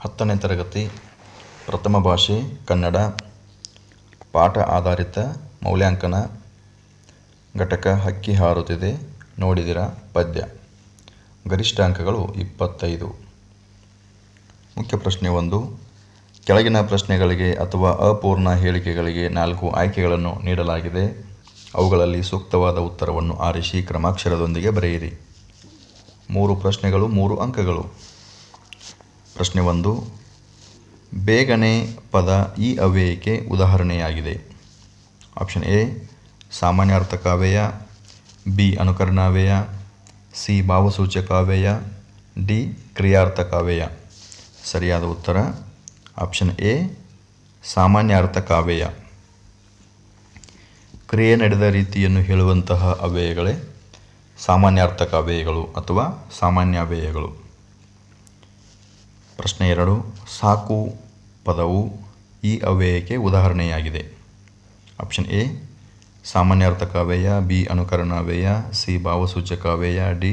ಹತ್ತನೇ ತರಗತಿ ಪ್ರಥಮ ಭಾಷೆ, ಕನ್ನಡ, ಪಾಠ ಆಧಾರಿತ ಮೌಲ್ಯಾಂಕನ ಘಟಕ ಹಕ್ಕಿ ಹಾರುತ್ತಿದೆ. ನೋಡಿದಿರ? ಪದ್ಯ. ಗರಿಷ್ಠ ಅಂಕಗಳು ಇಪ್ಪತ್ತೈದು. ಮುಖ್ಯ ಪ್ರಶ್ನೆ ಒಂದು. ಕೆಳಗಿನ ಪ್ರಶ್ನೆಗಳಿಗೆ ಅಥವಾ ಅಪೂರ್ಣ ಹೇಳಿಕೆಗಳಿಗೆ ನಾಲ್ಕು ಆಯ್ಕೆಗಳನ್ನು ನೀಡಲಾಗಿದೆ. ಅವುಗಳಲ್ಲಿ ಸೂಕ್ತವಾದ ಉತ್ತರವನ್ನು ಆರಿಸಿ ಕ್ರಮಾಕ್ಷರದೊಂದಿಗೆ ಬರೆಯಿರಿ. ಮೂರು ಪ್ರಶ್ನೆಗಳು, ಮೂರು ಅಂಕಗಳು. ಪ್ರಶ್ನೆ ಒಂದು. ಬೇಗನೆ ಪದ ಈ ಅವ್ಯಯಕ್ಕೆ ಉದಾಹರಣೆಯಾಗಿದೆ. ಆಪ್ಷನ್ ಎ ಸಾಮಾನ್ಯಾರ್ಥಕಾವ್ಯಯ ಬಿ ಅನುಕರಣಾವ್ಯಯ ಸಿ ಭಾವಸೂಚಕಾವ್ಯಯ ಡಿ ಕ್ರಿಯಾರ್ಥಕಾವ್ಯಯ ಸರಿಯಾದ ಉತ್ತರ, ಆಪ್ಷನ್ ಎ ಸಾಮಾನ್ಯಾರ್ಥಕಾವ್ಯಯ ಕ್ರಿಯೆ ನಡೆದ ರೀತಿಯನ್ನು ಹೇಳುವಂತಹ ಅವ್ಯಯಗಳೇ ಸಾಮಾನ್ಯಾರ್ಥಕಾವ್ಯಯಗಳು ಅಥವಾ ಸಾಮಾನ್ಯಾವ್ಯಯಗಳು ಪ್ರಶ್ನೆ ಎರಡು, ಸಾಕು ಪದವು ಈ ಅವ್ಯಯಕ್ಕೆ ಉದಾಹರಣೆಯಾಗಿದೆ. ಆಪ್ಷನ್ ಎ ಸಾಮಾನ್ಯಾರ್ಥಕಾವ್ಯಯ ಬಿ, ಅನುಕರಣ ಅವ್ಯಯ, ಸಿ ಭಾವಸೂಚಕಾವ್ಯಯ ಡಿ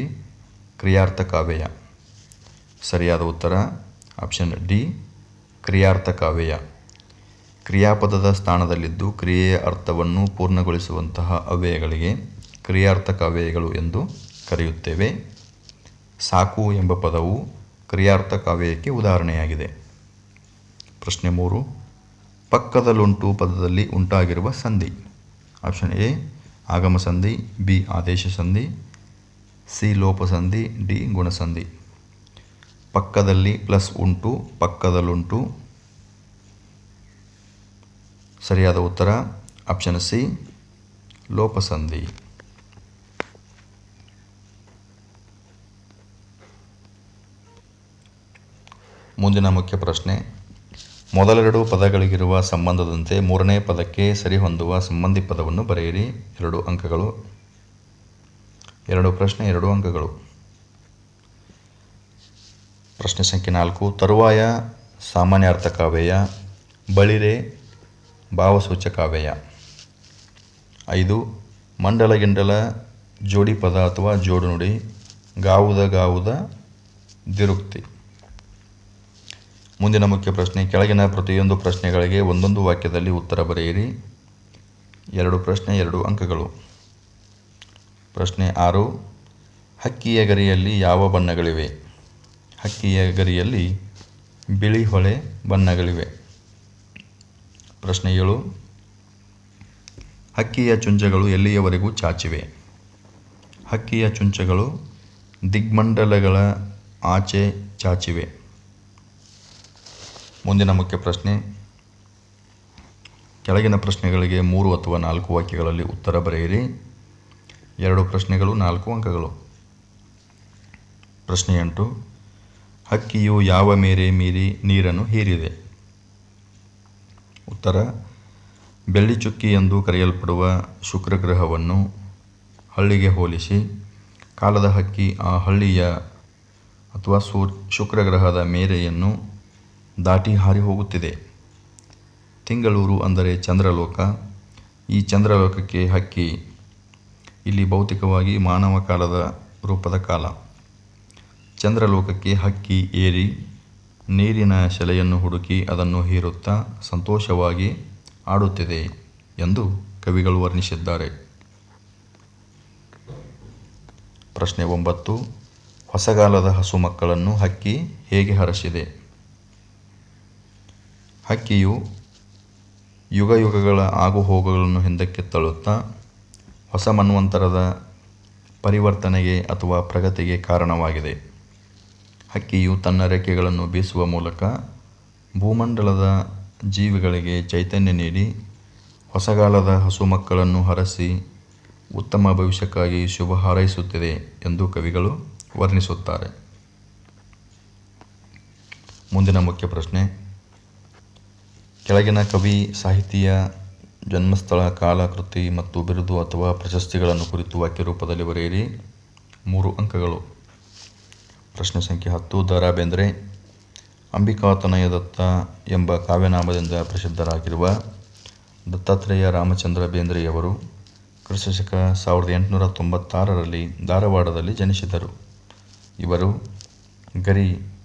ಕ್ರಿಯಾರ್ಥಕಾವ್ಯಯ ಸರಿಯಾದ ಉತ್ತರ, ಆಪ್ಷನ್ ಡಿ ಕ್ರಿಯಾರ್ಥಕಾವ್ಯಯ ಕ್ರಿಯಾಪದದ ಸ್ಥಾನದಲ್ಲಿದ್ದು ಕ್ರಿಯೆಯ ಅರ್ಥವನ್ನು ಪೂರ್ಣಗೊಳಿಸುವಂತಹ ಅವ್ಯಯಗಳಿಗೆ ಕ್ರಿಯಾರ್ಥಕ ಅವ್ಯಯಗಳು ಎಂದು ಕರೆಯುತ್ತೇವೆ. ಸಾಕು ಎಂಬ ಪದವು ಕ್ರಿಯಾರ್ಥಕಾವ್ಯಯಕ್ಕೆ ಉದಾಹರಣೆಯಾಗಿದೆ. ಪ್ರಶ್ನೆ ಮೂರು ಪಕ್ಕದಲ್ಲುಂಟು ಪದದಲ್ಲಿ ಉಂಟಾಗಿರುವ ಸಂಧಿ. ಆಪ್ಷನ್ ಎ, ಆಗಮ ಸಂಧಿ, ಬಿ, ಆದೇಶ ಸಂಧಿ, ಸಿ, ಲೋಪ ಸಂಧಿ, ಡಿ ಗುಣಸಂಧಿ ಪಕ್ಕದಲ್ಲಿ ಪ್ಲಸ್ ಉಂಟು ಪಕ್ಕದಲ್ಲುಂಟು ಸರಿಯಾದ ಉತ್ತರ, ಆಪ್ಷನ್ ಸಿ ಲೋಪಸಂಧಿ ಮುಂದಿನ ಮುಖ್ಯ ಪ್ರಶ್ನೆ. ಮೊದಲೆರಡು ಪದಗಳಿಗಿರುವ ಸಂಬಂಧದಂತೆ ಮೂರನೇ ಪದಕ್ಕೆ ಸರಿಹೊಂದುವ ಸಂಬಂಧಿ ಪದವನ್ನು ಬರೆಯಿರಿ. ಎರಡು ಅಂಕಗಳು. ಎರಡು ಪ್ರಶ್ನೆ, ಎರಡು ಅಂಕಗಳು. ಪ್ರಶ್ನೆ ಸಂಖ್ಯೆ ನಾಲ್ಕು. ತರುವಾಯ ಸಾಮಾನ್ಯಾರ್ಥಕಾವ್ಯಯ, ಬಳಿರೆ ಭಾವಸೂಚಕಾವ್ಯಯ. ಐದು. ಮಂಡಲ ಗಿಂಡಲ ಜೋಡಿ ಪದ ಅಥವಾ ಜೋಡು ನುಡಿ, ಗಾವುದ ಗಾವುದ ದಿರುಕ್ತಿ. ಮುಂದಿನ ಮುಖ್ಯ ಪ್ರಶ್ನೆ, ಕೆಳಗಿನ ಪ್ರತಿಯೊಂದು ಪ್ರಶ್ನೆಗಳಿಗೆ ಒಂದೊಂದು ವಾಕ್ಯದಲ್ಲಿ ಉತ್ತರ ಬರೆಯಿರಿ. ಎರಡು ಪ್ರಶ್ನೆ, ಎರಡು ಅಂಕಗಳು. ಪ್ರಶ್ನೆ ಆರು, ಹಕ್ಕಿಯ ಗರಿಯಲ್ಲಿ ಯಾವ ಬಣ್ಣಗಳಿವೆ? ಹಕ್ಕಿಯ ಗರಿಯಲ್ಲಿ ಬಿಳಿ ಹೊಳೆ ಬಣ್ಣಗಳಿವೆ. ಪ್ರಶ್ನೆ ಏಳು, ಹಕ್ಕಿಯ ಚುಂಚಗಳು ಎಲ್ಲಿಯವರೆಗೂ ಚಾಚಿವೆ? ಹಕ್ಕಿಯ ಚುಂಚಗಳು ದಿಗ್ಮಂಡಲಗಳ ಆಚೆ ಚಾಚಿವೆ. ಮುಂದಿನ ಮುಖ್ಯ ಪ್ರಶ್ನೆ. ಕೆಳಗಿನ ಪ್ರಶ್ನೆಗಳಿಗೆ ಮೂರು ಅಥವಾ ನಾಲ್ಕು ವಾಕ್ಯಗಳಲ್ಲಿ ಉತ್ತರ ಬರೆಯಿರಿ. ಎರಡು ಪ್ರಶ್ನೆಗಳು, ನಾಲ್ಕು ಅಂಕಗಳು. ಪ್ರಶ್ನೆ ಎಂಟು. ಹಕ್ಕಿಯು ಯಾವ ಮೇರೆ ಮೀರಿ ನೀರನ್ನು ಹೀರಿದೆ? ಉತ್ತರ. ಬೆಳ್ಳಿ ಚುಕ್ಕಿ ಎಂದು ಕರೆಯಲ್ಪಡುವ ಶುಕ್ರಗ್ರಹವನ್ನು ಹಳ್ಳಿಗೆ ಹೋಲಿಸಿ, ಕಾಲದ ಹಕ್ಕಿ ಆ ಹಳ್ಳಿಯ ಅಥವಾ ಸೂ, ಶುಕ್ರಗ್ರಹದ ಮೇರೆಯನ್ನು ದಾಟಿ ಹಾರಿ ಹೋಗುತ್ತಿದೆ. ತಿಂಗಳೂರು ಅಂದರೆ ಚಂದ್ರಲೋಕ. ಈ ಚಂದ್ರಲೋಕಕ್ಕೆ ಹಕ್ಕಿ. ಇಲ್ಲಿ ಭೌತಿಕವಾಗಿ ಮಾನವ ಕಾಲದ ರೂಪದ ಕಾಲ. ಚಂದ್ರಲೋಕಕ್ಕೆ ಹಕ್ಕಿ ಏರಿ, ನೀರಿನ ಶೆಲೆಯನ್ನು ಹುಡುಕಿ ಅದನ್ನು ಹೀರುತ್ತಾ ಸಂತೋಷವಾಗಿ ಆಡುತ್ತಿದೆ ಎಂದು ಕವಿಗಳು ವರ್ಣಿಸಿದ್ದಾರೆ. ಪ್ರಶ್ನೆ ಒಂಬತ್ತು. ಹೊಸಗಾಲದ ಹಸು ಮಕ್ಕಳನ್ನು ಹಕ್ಕಿ ಹೇಗೆ ಹರಸಿದೆ? ಹಕ್ಕಿಯು ಯುಗ ಯುಗಗಳ ಆಗುಹೋಗುಗಳನ್ನು ಹಿಂದಕ್ಕೆ ತಳ್ಳುತ್ತಾ ಹೊಸ ಮನ್ವಂತರದ ಪರಿವರ್ತನೆಗೆ ಅಥವಾ ಪ್ರಗತಿಗೆ ಕಾರಣವಾಗಿದೆ. ಹಕ್ಕಿಯು ತನ್ನ ರೆಕ್ಕೆಗಳನ್ನು ಬೀಸುವ ಮೂಲಕ ಭೂಮಂಡಲದ ಜೀವಿಗಳಿಗೆ ಚೈತನ್ಯ ನೀಡಿ ಹೊಸಗಾಲದ ಹಸು ಮಕ್ಕಳನ್ನು ಹರಸಿ ಉತ್ತಮ ಭವಿಷ್ಯಕ್ಕಾಗಿ ಶುಭ ಹಾರೈಸುತ್ತಿದೆ ಎಂದು ಕವಿಗಳು ವರ್ಣಿಸುತ್ತಾರೆ. ಮುಂದಿನ ಮುಖ್ಯ ಪ್ರಶ್ನೆ ಕೆಳಗಿನ ಕವಿ, ಸಾಹಿತಿಯ, ಜನ್ಮಸ್ಥಳ ಕಾಲ ಕೃತಿ ಮತ್ತು ಬಿರುದು ಅಥವಾ ಪ್ರಶಸ್ತಿಗಳನ್ನು ಕುರಿತು ವಾಕ್ಯ ರೂಪದಲ್ಲಿ ಬರೆಯಿರಿ. ಮೂರು ಅಂಕಗಳು. ಪ್ರಶ್ನೆ ಸಂಖ್ಯೆ ಹತ್ತು. ದ ರಾ ಬೇಂದ್ರೆ ಅಂಬಿಕಾತನಯ ದತ್ತ ಎಂಬ ಕಾವ್ಯನಾಮದಿಂದ ಪ್ರಸಿದ್ಧರಾಗಿರುವ ದತ್ತಾತ್ರೇಯ ರಾಮಚಂದ್ರ ಬೇಂದ್ರೆಯವರು ಕ್ರಿಸ್ತಶಕ ಸಾವಿರದ ಎಂಟುನೂರ ತೊಂಬತ್ತಾರರಲ್ಲಿ ಧಾರವಾಡದಲ್ಲಿ ಜನಿಸಿದರು. ಇವರು ಗರಿ,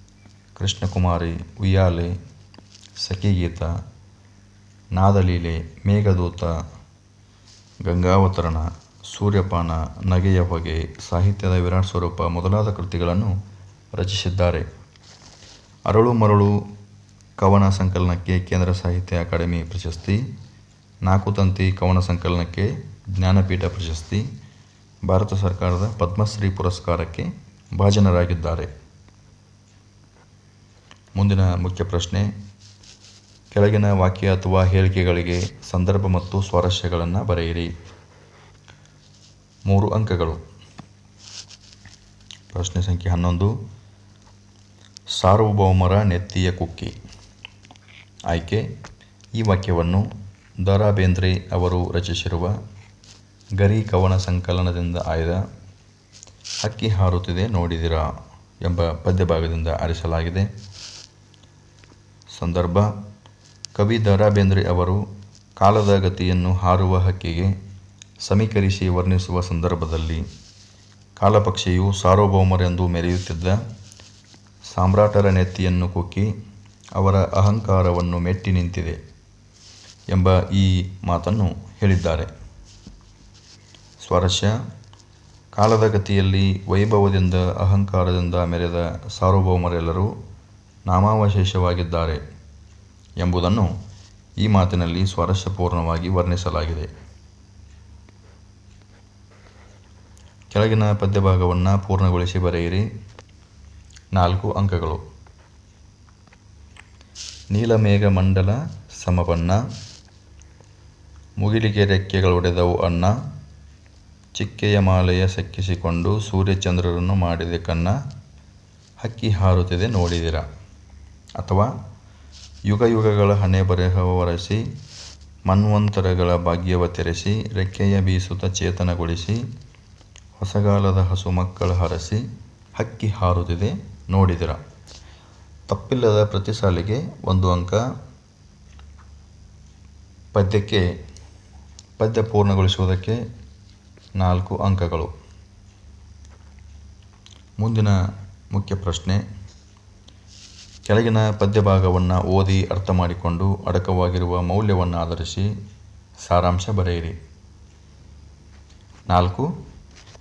ಕೃಷ್ಣಕುಮಾರಿ, ಉಯ್ಯಾಲೆ, ಸಖಿಗೀತ ನಾದಲೀಲೆ, ಮೇಘದೂತ, ಗಂಗಾವತರಣ, ಸೂರ್ಯಪಾನ, ನಗೆಯ ಹೊಗೆ, ಸಾಹಿತ್ಯದ ವಿರಾಟ್ ಸ್ವರೂಪ ಮೊದಲಾದ ಕೃತಿಗಳನ್ನು ರಚಿಸಿದ್ದಾರೆ. ಅರಳು ಮರಳು, ಕವನ ಸಂಕಲನಕ್ಕೆ ಕೇಂದ್ರ ಸಾಹಿತ್ಯ ಅಕಾಡೆಮಿ ಪ್ರಶಸ್ತಿ ನಾಲ್ಕು ತಂತಿ ಕವನ ಸಂಕಲನಕ್ಕೆ ಜ್ಞಾನಪೀಠ ಪ್ರಶಸ್ತಿ, ಭಾರತ ಸರ್ಕಾರದ ಪದ್ಮಶ್ರೀ ಪುರಸ್ಕಾರಕ್ಕೆ ಭಾಜನರಾಗಿದ್ದಾರೆ. ಮುಂದಿನ ಮುಖ್ಯ ಪ್ರಶ್ನೆ ಕೆಳಗಿನ ವಾಕ್ಯ ಅಥವಾ ಹೇಳಿಕೆಗಳಿಗೆ ಸಂದರ್ಭ ಮತ್ತು ಸ್ವಾರಸ್ಯಗಳನ್ನು ಬರೆಯಿರಿ. ಮೂರು ಅಂಕಗಳು. ಪ್ರಶ್ನೆ ಸಂಖ್ಯೆ ಹನ್ನೊಂದು. ಸಾರ್ವಭೌಮರ ನೆತ್ತಿಯ ಕುಕ್ಕಿ. ಆಯ್ಕೆ, ಈ ವಾಕ್ಯವನ್ನು ದ ರಾ ಬೇಂದ್ರೆ ಅವರು ರಚಿಸಿರುವ ಗರಿ ಕವನ ಸಂಕಲನದಿಂದ ಆಯ್ದ ಹಕ್ಕಿ ಹಾರುತ್ತಿದೆ ನೋಡಿದಿರಾ ಎಂಬ ಪದ್ಯಭಾಗದಿಂದ ಆರಿಸಲಾಗಿದೆ. ಸಂದರ್ಭ ಕವಿ ದ ಬೇಂದ್ರೆ ಅವರು ಕಾಲದ ಗತಿಯನ್ನು ಹಾರುವ ಹಕ್ಕಿಗೆ ಸಮೀಕರಿಸಿ ವರ್ಣಿಸುವ ಸಂದರ್ಭದಲ್ಲಿ ಕಾಲಪಕ್ಷಿಯು ಸಾರ್ವಭೌಮರೆಂದು ಮೆರೆಯುತ್ತಿದ್ದ ಸಾಮ್ರಾಟರ ನೆತ್ತಿಯನ್ನು ಕುಕ್ಕಿ ಅವರ ಅಹಂಕಾರವನ್ನು ಮೆಟ್ಟಿ ನಿಂತಿದೆ ಎಂಬ ಈ ಮಾತನ್ನು ಹೇಳಿದ್ದಾರೆ. ಸ್ವಾರಸ್ಯ ಕಾಲದ ಗತಿಯಲ್ಲಿ ವೈಭವದಿಂದ ಅಹಂಕಾರದಿಂದ ಮೆರೆದ ಸಾರ್ವಭೌಮರೆಲ್ಲರೂ ನಾಮಾವಶೇಷವಾಗಿದ್ದಾರೆ. ಎಂಬುದನ್ನು ಈ ಮಾತಿನಲ್ಲಿ ಸ್ವಾರಸ್ಯಪೂರ್ಣವಾಗಿ ವರ್ಣಿಸಲಾಗಿದೆ. ಕೆಳಗಿನ ಪದ್ಯಭಾಗವನ್ನು ಪೂರ್ಣಗೊಳಿಸಿ ಬರೆಯಿರಿ. ನಾಲ್ಕು ಅಂಕಗಳು. ನೀಲಮೇಘ ಮಂಡಲ, ಸಮಬಣ್ಣ. ಮುಗಿಲಿಗೆ ರೆಕ್ಕೆಗಳೊಡೆದವು ಅಣ್ಣ. ಚಿಕ್ಕೆಯ ಮಾಲೆಯ ಸಕ್ಕಿಸಿಕೊಂಡು ಸೂರ್ಯಚಂದ್ರರನ್ನು ಮಾಡಿದ ಕನ್ನ ಹಕ್ಕಿ ಹಾರುತ್ತಿದೆ ನೋಡಿದಿರ. ಅಥವಾ ಯುಗ ಯುಗಗಳ ಹಣೆ ಬರೆಹವ ಒರೆಸಿ ಮನ್ವಂತರಗಳ ಭಾಗ್ಯವ ತೆರೆಸಿ, ರೆಕ್ಕೆಯ ಬೀಸುತ ಚೇತನಗೊಳಿಸಿ, ಹೊಸಗಾಲದ ಹಸು ಮಕ್ಕಳ ಹರಸಿ, ಹಕ್ಕಿ ಹಾರುತ್ತಿದೆ ನೋಡಿದಿರ. ತಪ್ಪಿಲ್ಲದ ಪ್ರತಿ ಸಾಲಿಗೆ ಒಂದು ಅಂಕ. ಪದ್ಯಕ್ಕೆ, ಪದ್ಯ ಪೂರ್ಣಗೊಳಿಸುವುದಕ್ಕೆ ನಾಲ್ಕು ಅಂಕಗಳು. ಮುಂದಿನ ಮುಖ್ಯ ಪ್ರಶ್ನೆ. ಕೆಳಗಿನ ಪದ್ಯಭಾಗವನ್ನು ಓದಿ ಅರ್ಥ ಮಾಡಿಕೊಂಡು ಅಡಕವಾಗಿರುವ ಮೌಲ್ಯವನ್ನು ಆಧರಿಸಿ ಸಾರಾಂಶ ಬರೆಯಿರಿ. ನಾಲ್ಕು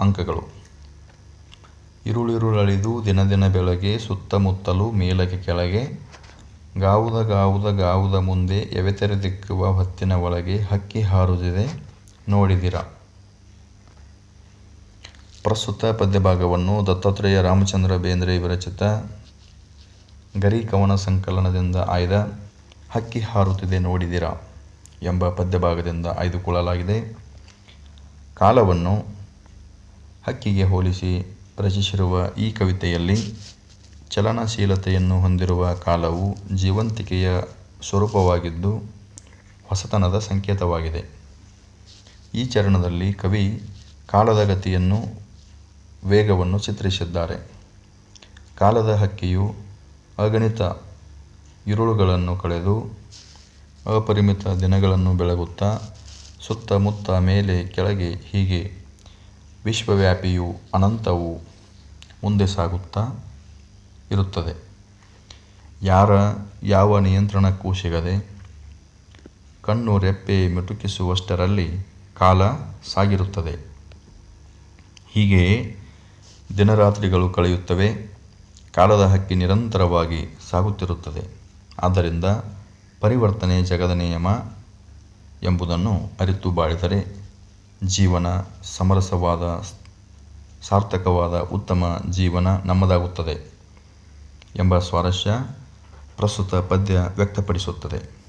ಅಂಕಗಳು. ಇರುಳಿರುಳಳಿದು ದಿನ ದಿನ ಬೆಳಗ್ಗೆ ಸುತ್ತಮುತ್ತಲು ಮೇಲಕ್ಕೆ ಕೆಳಗೆ, ಗಾವುದ ಗಾವುದ ಗಾವುದ ಮುಂದೆ ಎವೆತೆರೆ ದಿಕ್ಕುವ ಹೊತ್ತಿನ ಒಳಗೆ ಹಕ್ಕಿ ಹಾರುದಿದೆ ನೋಡಿದಿರ. ಪ್ರಸ್ತುತ ಪದ್ಯಭಾಗವನ್ನು ದತ್ತಾತ್ರೇಯ ರಾಮಚಂದ್ರ ಬೇಂದ್ರೆ ವಿರಚಿತ ಗರಿ ಕವನ ಸಂಕಲನದಿಂದ ಆಯ್ದ ಹಕ್ಕಿ ಹಾರುತ್ತಿದೆ ನೋಡಿದಿರ ಎಂಬ ಪದ್ಯಭಾಗದಿಂದ ಆಯ್ದುಕೊಳ್ಳಲಾಗಿದೆ. ಕಾಲವನ್ನು ಹಕ್ಕಿಗೆ ಹೋಲಿಸಿ ರಚಿಸಿರುವ ಈ ಕವಿತೆಯಲ್ಲಿ ಚಲನಶೀಲತೆಯನ್ನು ಹೊಂದಿರುವ ಕಾಲವು ಜೀವಂತಿಕೆಯ ಸ್ವರೂಪವಾಗಿದ್ದು ಹೊಸತನದ ಸಂಕೇತವಾಗಿದೆ. ಈ ಚರಣದಲ್ಲಿ ಕವಿ ಕಾಲದ ಗತಿಯನ್ನು, ವೇಗವನ್ನು ಚಿತ್ರಿಸಿದ್ದಾರೆ. ಕಾಲದ ಹಕ್ಕಿಯು ಅಗಣಿತ ಇರುಳುಗಳನ್ನು ಕಳೆದು ಅಪರಿಮಿತ ದಿನಗಳನ್ನು ಬೆಳಗುತ್ತಾ ಸುತ್ತಮುತ್ತ ಮೇಲೆ ಕೆಳಗೆ ಹೀಗೆ ವಿಶ್ವವ್ಯಾಪಿಯು ಅನಂತವೂ ಮುಂದೆ ಸಾಗುತ್ತಾ ಇರುತ್ತದೆ. ಯಾರ ಯಾವ ನಿಯಂತ್ರಣಕ್ಕೂ ಸಿಗದೆ ಕಣ್ಣು ರೆಪ್ಪೆ ಮಿಟುಕಿಸುವಷ್ಟರಲ್ಲಿ ಕಾಲ ಸಾಗಿರುತ್ತದೆ. ಹೀಗೆಯೇ ದಿನರಾತ್ರಿಗಳು ಕಳೆಯುತ್ತವೆ. ಕಾಲದ ಹಕ್ಕಿ ನಿರಂತರವಾಗಿ ಸಾಗುತ್ತಿರುತ್ತದೆ. ಆದ್ದರಿಂದ ಪರಿವರ್ತನೆ ಜಗದ ನಿಯಮ ಎಂಬುದನ್ನು ಅರಿತು ಬಾಳಿದರೆ ಜೀವನ ಸಮರಸವಾದ ಸಾರ್ಥಕವಾದ ಉತ್ತಮ ಜೀವನ ನಮ್ಮದಾಗುತ್ತದೆ ಎಂಬ ಸ್ವಾರಸ್ಯ ಪ್ರಸ್ತುತ ಪದ್ಯ ವ್ಯಕ್ತಪಡಿಸುತ್ತದೆ.